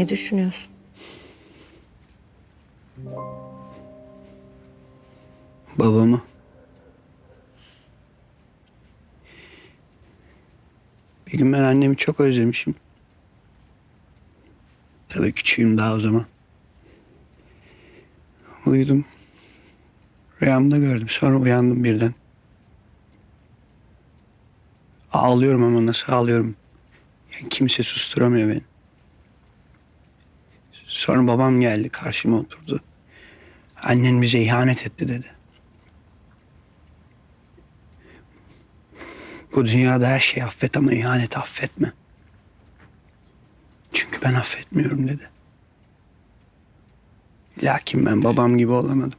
Ne düşünüyorsun? Babamı. Bir gün ben annemi çok özlemişim. Tabii küçüğüm daha o zaman. Uyudum. Rüyamda gördüm. Sonra uyandım birden. Ağlıyorum ama nasıl ağlıyorum. Yani kimse susturamıyor beni. Sonra babam geldi karşıma oturdu. Annen bize ihanet etti dedi. Bu dünyada her şeyi affet ama ihanet affetme. Çünkü ben affetmiyorum dedi. Lakin ben babam gibi olamadım.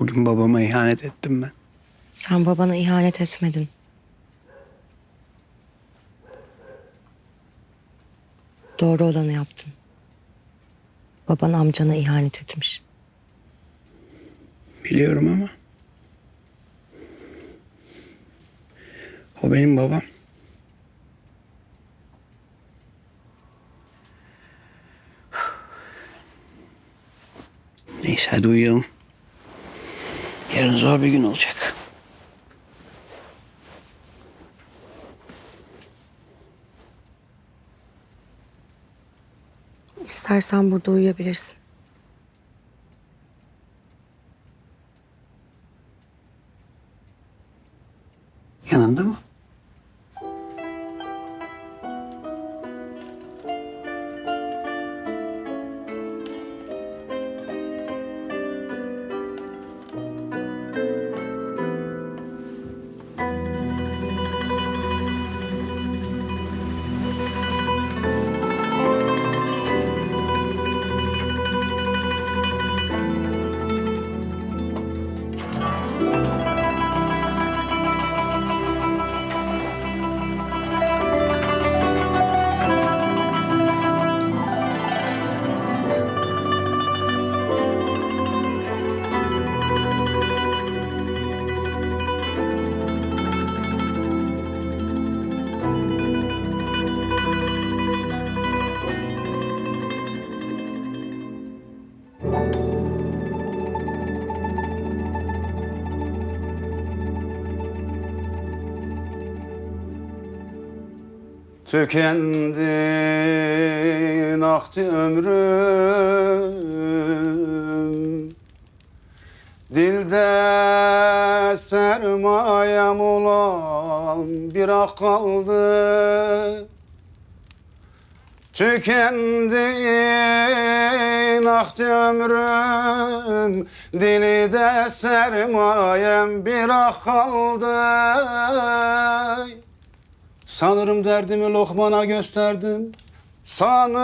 Bugün babama ihanet ettim ben. Sen babana ihanet etmedin. Doğru olanı yaptın. Baban amcana ihanet etmiş. Biliyorum ama. O benim babam. Neyse hadi uyuyalım. Yarın zor bir gün olacak. İstersen burada uyuyabilirsin. Yanında mı? Tükendi aktı ömrüm. Dilde sermayem olan bir ak kaldı. Tükendi aktı ömrüm. Dilde sermayem bir ak kaldı Sanırım derdimi Lokman'a gösterdim. Sanırım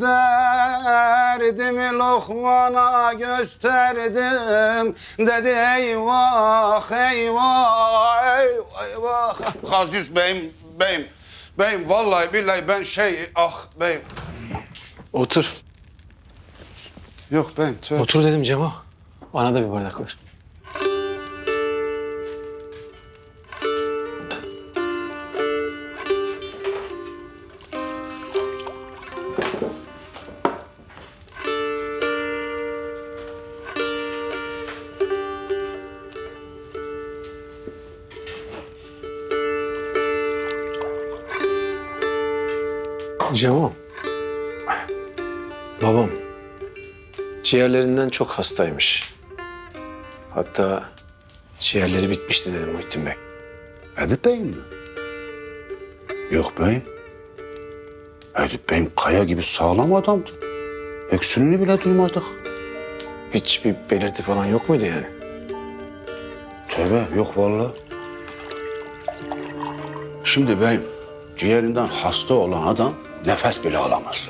derdimi Lokman'a gösterdim. Dedi eyvah eyvah eyvah eyvah. Aziz beyim beyim. Beyim vallahi billahi ben şey ah beyim. Otur. Yok ben tövbe. Otur dedim Cemo. Bana da bir bardak ver. Cemo. Babam ciğerlerinden çok hastaymış. Hatta ciğerleri bitmişti dedi Muhittin Bey. Edip beyim mi? Yok beyim. Edip beyim kaya gibi sağlam adamdı. Öksürüğünü bile duymadık. Hiç bir belirti falan yok muydu yani? Tövbe yok vallahi. Şimdi beyim ciğerinden hasta olan adam nefes bile alamaz.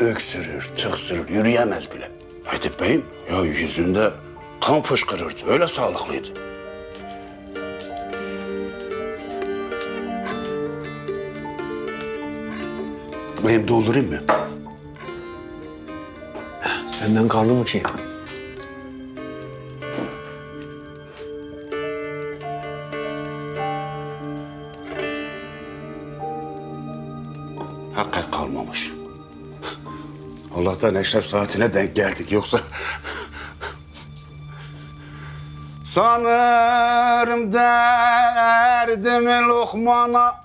Öksürür, tıksırır, yürüyemez bile. Edip beyim ya yüzünde kan fışkırırdı. Öyle sağlıklıydı. Benim doldurayım mı? Senden kaldı mı ki? Kalmamış. Allah'tan eşref saatine denk geldik yoksa... Sanırım derdimi lokmana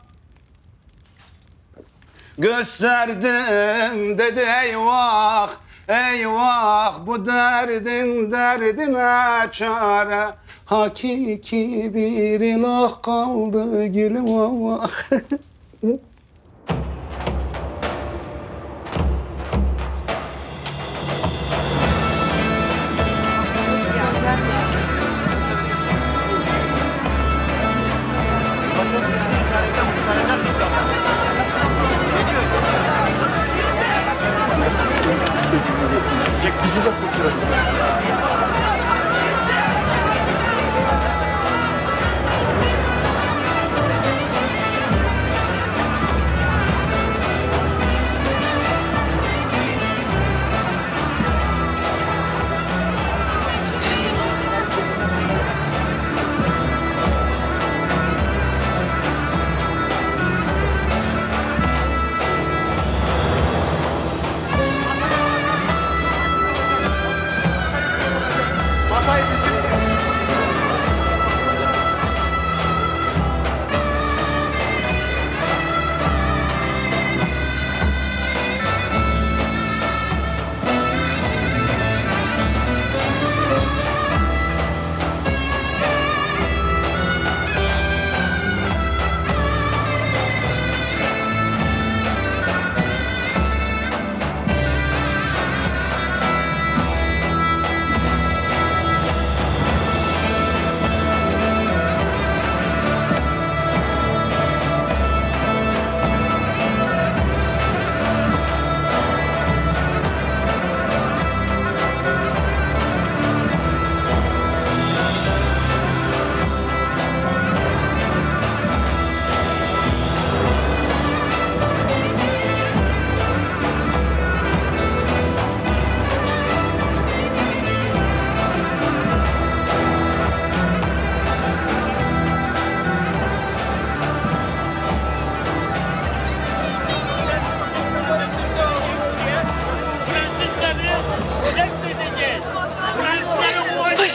Gösterdim dedi eyvah eyvah bu derdin derdine çare Hakiki bir ilah kaldı gülüm ah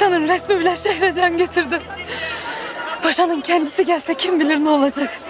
Paşanın resmi bile şehre can getirdi. Paşanın kendisi gelse kim bilir ne olacak.